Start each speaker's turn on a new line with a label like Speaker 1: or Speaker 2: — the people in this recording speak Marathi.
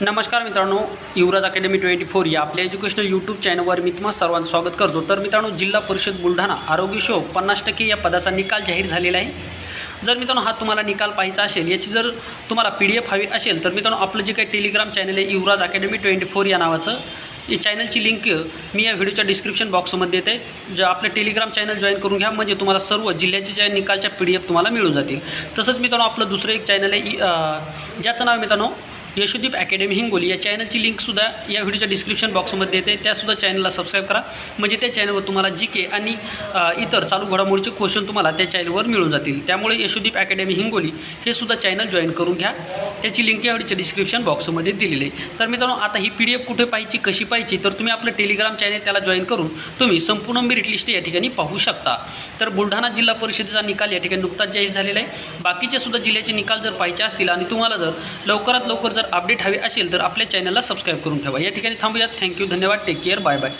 Speaker 1: नमस्कार मित्रांनो युवराज अकॅडमी ट्वेंटी फोर या आपल्या एज्युकेशनल यूट्यूब चॅनलवर मी तुम्हाला सर्वांचं स्वागत करतो. तर मित्रांनो जिल्हा परिषद बुलढाणा आरोग्य शो पन्नास टक्के या पदाचा निकाल जाहीर झालेला आहे. जर मित्रांनो हा तुम्हाला निकाल पाहायचा असेल याची जर तुम्हाला पी डी एफ हवी असेल तर मित्रांनो आपलं जे काही टेलिग्राम चॅनल आहे युवराज अकॅडमी ट्वेंटी फोर या नावाचं या चॅनलची लिंक मी या व्हिडिओच्या डिस्क्रिप्शन बॉक्समध्ये देते. जे आपलं टेलिग्राम चॅनल जॉईन करून घ्या म्हणजे तुम्हाला सर्व जिल्ह्याचे ज्या निकालच्या पी डी एफ तुम्हाला मिळून जातील. तसंच मित्रांनो आपलं दुसरं एक चॅनल आहे इ- ज्याचं नाव मित्रांनो यशोदीप अकॅडमी हिंगोली. या चॅनलची लिंकसुद्धा या व्हिडिओच्या डिस्क्रिप्शन बॉक्समध्ये येते. त्यासुद्धा चॅनलला सबस्क्राईब करा. म्हणजे त्या चॅनलवर तुम्हाला जी के आणि इतर चालू घडामोडीचे क्वेश्चन तुम्हाला त्या चॅनलवर मिळून जातील. त्यामुळे यशोदीप अकॅडमी हिंगोली हे सुद्धा चॅनल जॉईन करून घ्या. त्याची लिंक या व्हिडिओच्या डिस्क्रिप्शन बॉक्समध्ये दिलेली आहे. तर मित्रांनो आता ही पी डी एफ कुठे पाहिजे कशी पाहिजे तर तुम्ही आपलं टेलिग्राम चॅनल त्याला जॉईन करून तुम्ही संपूर्ण मेरिट लिस्ट या ठिकाणी पाहू शकता. तर बुलढाणा जिल्हा परिषदेचा निकाल या ठिकाणी नुकताच जाहीर झालेला आहे. बाकीचे सुद्धा जिल्ह्याचे निकाल जर पाहिजे असतील आणि तुम्हाला जर लवकरात लवकर जर अपडेट हवी असेल तर आपल्या चॅनलला सबस्क्राईब करून ठेवा. या ठिकाणी थांबूयात. थँक्यू धन्यवाद. Take care bye bye